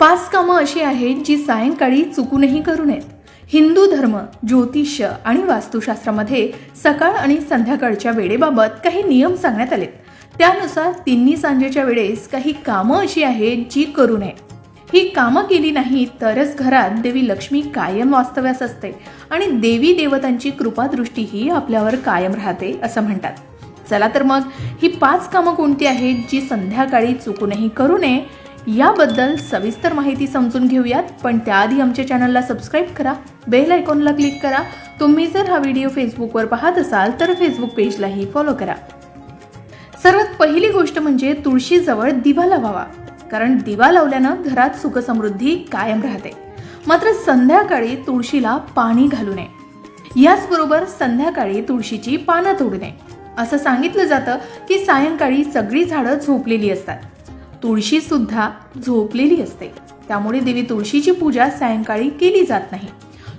पाच कामं अशी आहेत जी सायंकाळी चुकूनही करू नयेत. हिंदू धर्म ज्योतिष्य आणि वास्तुशास्त्रामध्ये सकाळ आणि संध्याकाळच्या वेळेबाबत काही नियम सांगण्यात आलेत. त्यानुसार तिन्ही सांजेच्या वेळेस काही कामं अशी आहेत जी करू नये ही कामं केली नाही तरच घरात देवी लक्ष्मी कायम वास्तव्यास असते आणि देवी देवतांची कृपादृष्टीही आपल्यावर कायम राहते असं म्हणतात. चला तर मग ही पाच कामं कोणती आहेत जी संध्याकाळी चुकूनही करू नये याबद्दल सविस्तर माहिती समजून घेऊयात पण त्याआधी आमच्या चॅनलला सबस्क्राईब करा बेल आयकॉनला क्लिक करा. तुम्ही जर हा व्हिडिओ फेसबुकवर पाहत असाल तर फेसबुक पेजलाही फॉलो करा. सर्वात पहिली गोष्ट म्हणजे तुळशीजवळ दिवा लावावा कारण दिवा लावल्यानं घरात सुखसमृद्धी कायम राहते. मात्र संध्याकाळी तुळशीला पाणी घालू नये. याचबरोबर संध्याकाळी तुळशीची पानं तोडू नये. असं सांगितलं जातं की सायंकाळी सगळी झाडं झोपलेली असतात. तुळशी सुद्धा झोपलेली असते. त्यामुळे देवी तुळशीची पूजा सायंकाळी केली जात नाही.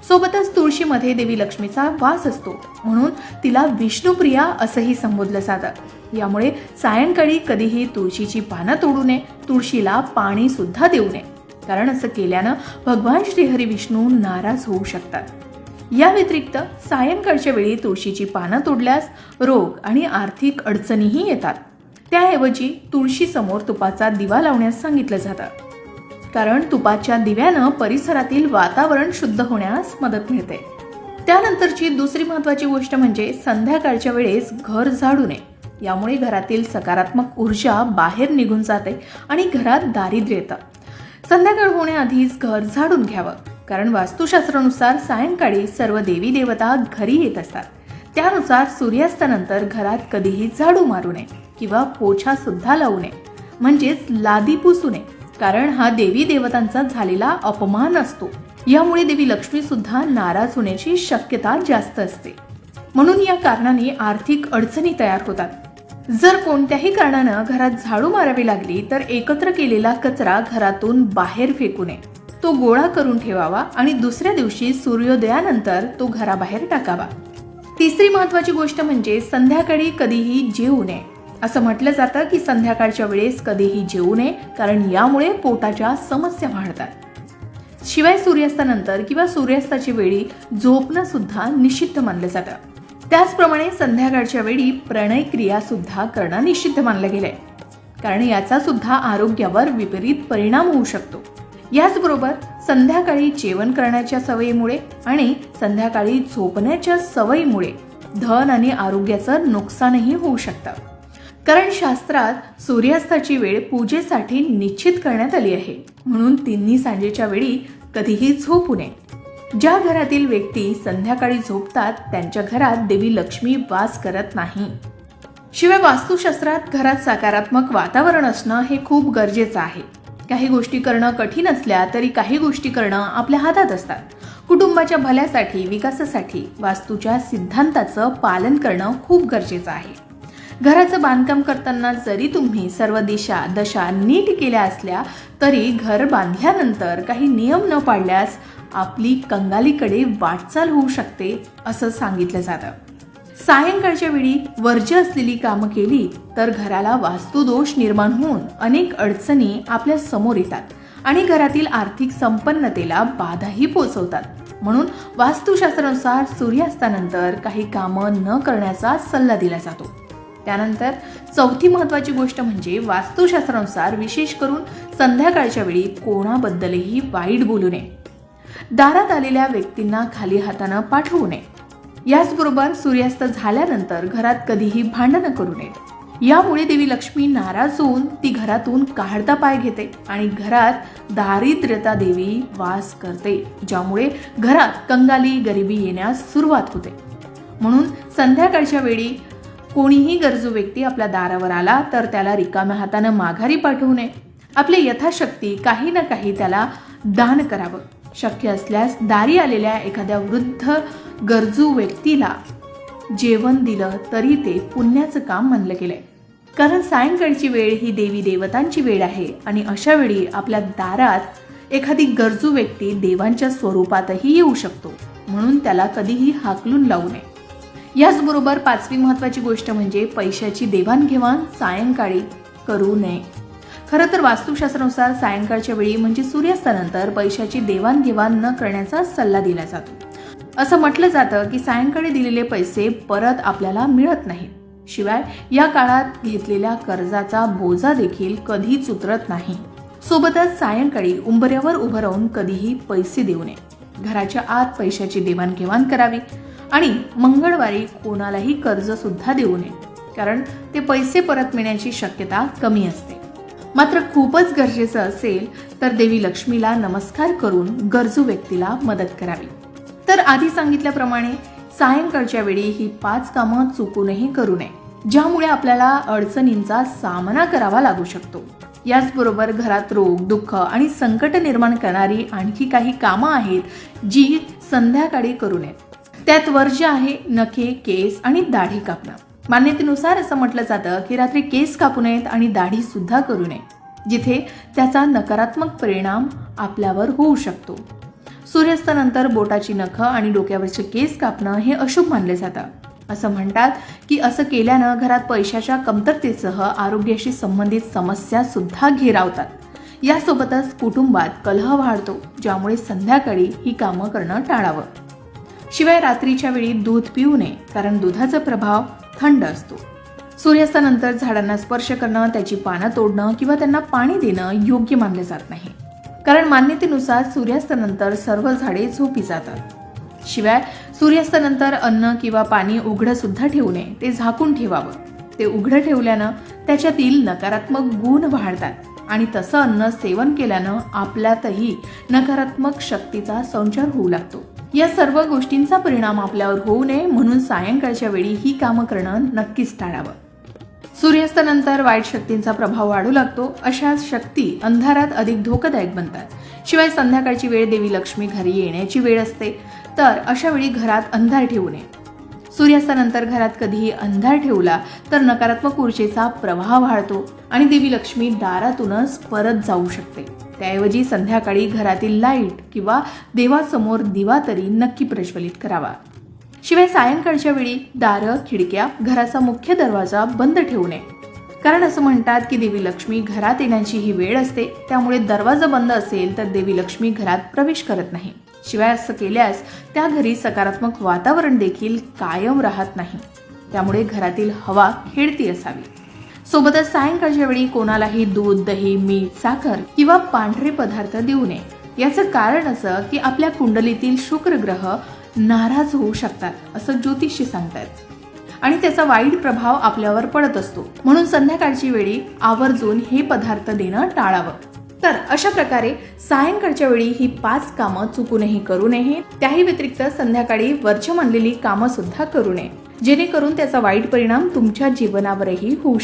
सोबतच तुळशीमध्ये देवी लक्ष्मीचा वास असतो. म्हणून तिला विष्णुप्रिया असंही संबोधलं जातं. यामुळे सायंकाळी कधीही तुळशीची पानं तोडू नये तुळशीला पाणी सुद्धा देऊ नये. कारण असं केल्यानं भगवान श्रीहरी विष्णू नाराज होऊ शकतात. या व्यतिरिक्त सायंकाळच्या वेळी तुळशीची पानं तोडल्यास रोग आणि आर्थिक अडचणीही येतात. त्याऐवजी तुळशीसमोर तुपाचा दिवा लावण्यास सांगितलं जातं. कारण तुपाच्या दिव्यानं परिसरातील वातावरण शुद्ध होण्यास मदत मिळते. त्यानंतरची दुसरी महत्वाची गोष्ट म्हणजे संध्याकाळच्या वेळेस घर झाडू नये. यामुळे घरातील सकारात्मक ऊर्जा बाहेर निघून जाते आणि घरात दारिद्र्य येतं. संध्याकाळ होण्याआधीच घर झाडून घ्यावं. कारण वास्तुशास्त्रानुसार सायंकाळी सर्व देवी देवता घरी येत असतात. त्यानुसार सूर्यास्तानंतर घरात कधीही झाडू मारू नये. किंवा पोछा सुद्धा लावू नये. म्हणजेच लादी पुसू नये. कारण हा देवी देवतांचा झालेला अपमान असतो. यामुळे देवी लक्ष्मी सुद्धा नाराज होण्याची शक्यता जास्त असते. म्हणून या कारणाने आर्थिक अडचणी तयार होतात. जर कोणत्याही कारणानं घरात झाडू मारावी लागली तर एकत्र केलेला कचरा घरातून बाहेर फेकू नये. तो गोळा करून ठेवावा आणि दुसऱ्या दिवशी सूर्योदयानंतर तो घराबाहेर टाकावा. तिसरी महत्वाची गोष्ट म्हणजे संध्याकाळी कधीही जेवू नये. असं म्हटलं जातं की संध्याकाळच्या वेळेस कधीही जेवू नये कारण यामुळे पोटाच्या समस्या वाढतात. शिवाय सूर्यास्तानंतर किंवा सूर्यास्ताची वेळी झोपणं सुद्धा निषिद्ध मानलं जातं. त्याचप्रमाणे संध्याकाळच्या वेळी प्रणय क्रिया सुद्धा करणं निषिद्ध मानलं गेलंय. कारण याचा सुद्धा आरोग्यावर विपरीत परिणाम होऊ शकतो. याचबरोबर संध्याकाळी जेवण करण्याच्या सवयीमुळे आणि संध्याकाळी झोपण्याच्या सवयीमुळे धन आणि आरोग्याचं नुकसानही होऊ शकतं. कारण शास्त्रात सूर्यास्ताची वेळ पूजेसाठी निश्चित करण्यात आली आहे. म्हणून तिन्ही सांजेच्या वेळी कधीही झोपू नये. ज्या घरातील व्यक्ती संध्याकाळी झोपतात त्यांच्या घरात देवी लक्ष्मी वास करत नाही. शिवाय वास्तुशास्त्रात घरात सकारात्मक वातावरण असणं हे खूप गरजेचं आहे. काही गोष्टी करणं कठीण असल्या तरी काही गोष्टी करणं आपल्या हातात असतात. कुटुंबाच्या भल्यासाठी विकासासाठी वास्तूच्या सिद्धांताचं पालन करणं खूप गरजेचं आहे. घराचं बांधकाम करताना जरी तुम्ही सर्व दिशा दशा नीट केल्या असल्या तरी घर बांधल्यानंतर काही नियम न पाळल्यास आपली कंगालीकडे वाटचाल होऊ शकते असं सांगितलं जातं. सायंकाळच्या वेळी वर्ज्य असलेली कामं केली तर घराला वास्तुदोष निर्माण होऊन अनेक अडचणी आपल्यासमोर येतात आणि घरातील आर्थिक संपन्नतेला बाधाही पोचवतात. म्हणून वास्तुशास्त्रानुसार सूर्यास्तानंतर काही कामं न करण्याचा सल्ला दिला जातो. त्यानंतर चौथी महत्त्वाची गोष्ट म्हणजे वास्तुशास्त्रानुसार विशेष करून संध्याकाळच्या वेळी कोणाबद्दलही वाईट बोलू नये. दारात आलेल्या व्यक्तींना खाली हातानं पाठवू नये. याचबरोबर सूर्यास्त झाल्यानंतर घरात कधीही भांडणं करू नयेत यामुळे देवी लक्ष्मी नाराज होऊन ती घरातून काढता पाय घेते आणि घरात दारिद्र्यता देवी वास करते ज्यामुळे घरात कंगाली गरिबी येण्यास सुरुवात होते. म्हणून संध्याकाळच्या वेळी कोणीही गरजू व्यक्ती आपल्या दारावर आला तर त्याला रिकाम्या हातानं माघारी पाठवू नये. आपली यथाशक्ती काही ना काही त्याला दान करावं. शक्य असल्यास दारी आलेल्या एखाद्या वृद्ध गरजू व्यक्तीला जेवण दिलं तरी ते पुण्याचं काम मानलं गेलंय. कारण सायंकाळची वेळ ही देवी देवतांची वेळ आहे आणि अशा वेळी आपल्या दारात एखादी गरजू व्यक्ती देवांच्या स्वरूपातही येऊ शकतो. म्हणून त्याला कधीही हाकलून लावू नये. याचबरोबर पाचवी महत्वाची गोष्ट म्हणजे पैशाची देवाणघेवाण सायंकाळी करू नये. खरं तर वास्तुशास्त्रानुसार सायंकाळच्या वेळी म्हणजे सूर्यास्तानंतर पैशाची देवाणघेवाण न करण्याचा सल्ला दिला जातो. असं म्हटलं जातं की सायंकाळी दिलेले पैसे परत आपल्याला मिळत नाहीत. शिवाय या काळात घेतलेल्या कर्जाचा बोजा देखील कधीच उतरत नाही. सोबतच सायंकाळी उंबऱ्यावर उभं राहून कधीही पैसे देऊ नये. घराच्या आत पैशाची देवाणघेवाण करावी. आणि मंगळवारी कोणालाही कर्ज सुद्धा देऊ नये कारण ते पैसे परत मिळण्याची शक्यता कमी असते. मात्र खूपच गरजेचं असेल तर देवी लक्ष्मीला नमस्कार करून गरजू व्यक्तीला मदत करावी. तर आधी सांगितल्याप्रमाणे सायंकाळच्या वेळी ही पाच कामं चुकूनही करू नये ज्यामुळे आपल्याला अडचणींचा सामना करावा लागू शकतो. याचबरोबर घरात रोग दुःख आणि संकट निर्माण करणारी आणखी काही कामं आहेत जी संध्याकाळी करू नयेत. त्यात वर्ज्य आहे नखे केस आणि दाढी कापणं. मान्यतेनुसार असं म्हटलं जातं की रात्री केस कापू नयेत आणि दाढी सुद्धा करू नये जिथे त्याचा नकारात्मक परिणाम आपल्यावर होऊ शकतो. सूर्यास्तानंतर बोटाची नखं आणि डोक्यावरचे केस कापणं हे अशुभ मानले जातं. असं म्हणतात की असं केल्यानं घरात पैशाच्या कमतरतेसह आरोग्याशी संबंधित समस्या सुद्धा घेरावतात. यासोबतच कुटुंबात कलह वाढतो ज्यामुळे संध्याकाळी ही कामं करणं टाळावं. शिवाय रात्रीच्या वेळी दूध पिऊ नये कारण दुधाचा प्रभाव थंड असतो. सूर्यास्तानंतर झाडांना स्पर्श करणं त्याची पानं तोडणं किंवा त्यांना पाणी देणं योग्य मानले जात नाही. कारण मान्यतेनुसार सूर्यास्तानंतर सर्व झाडे झोपी जातात. शिवाय सूर्यास्तानंतर अन्न किंवा पाणी उघडं सुद्धा ठेवू नये ते झाकून ठेवावं. ते उघडं ठेवल्यानं त्याच्यातील नकारात्मक गुण वाढतात आणि तसं अन्न सेवन केल्यानं आपल्यातही नकारात्मक शक्तीचा संचार होऊ लागतो. या सर्व गोष्टींचा परिणाम आपल्यावर होऊ नये म्हणून सायंकाळच्या वेळी ही कामं करणं नक्कीच टाळावं. सूर्यास्तानंतर वाईट शक्तींचा प्रभाव वाढू लागतो अशा शक्ती अंधारात अधिक धोकादायक बनतात. शिवाय संध्याकाळची वेळ देवी लक्ष्मी घरी येण्याची वेळ असते तर अशा वेळी घरात अंधार ठेवू नये. सूर्यास्तानंतर घरात कधीही अंधार ठेवला तर नकारात्मक ऊर्जेचा प्रवाह वाढतो आणि देवी लक्ष्मी दारातूनच परत जाऊ शकते. त्याऐवजी संध्याकाळी घरातील लाइट किंवा देवासमोर दिवा तरी नक्की प्रज्वलित करावा. शिवाय सायंकाळच्या वेळी दारं खिडक्या घराचा मुख्य दरवाजा बंद ठेवू नये. कारण असं म्हणतात की देवी लक्ष्मी घरात येण्याची ही वेळ असते. त्यामुळे दरवाजा बंद असेल तर देवी लक्ष्मी घरात प्रवेश करत नाही. शिवाय असं केल्यास त्या घरी सकारात्मक वातावरण देखील कायम राहत नाही. त्यामुळे घरातील हवा खेळती असावी. सोबतच सायंकाळच्या वेळी कोणालाही दूध दही मीठ साखर किंवा पांढरे पदार्थ देऊ नये. याचं कारण असं की आपल्या कुंडलीतील शुक्र ग्रह नाराज होऊ शकतात असं ज्योतिषी सांगतात. आणि त्याचा वाईट प्रभाव आपल्यावर पडत असतो. म्हणून संध्याकाळची वेळी आवर्जून हे पदार्थ देणं टाळावं. तर अशा प्रकारे सायंकाळच्या वेळी ही पाच कामं चुकूनही करू नये. त्याही व्यतिरिक्त संध्याकाळी वर्ज्य मानलेली कामं सुद्धा करू नये. जेणेकरून त्याचा वाईट परिणाम तुमच्या जीवनावरही होऊ शकतो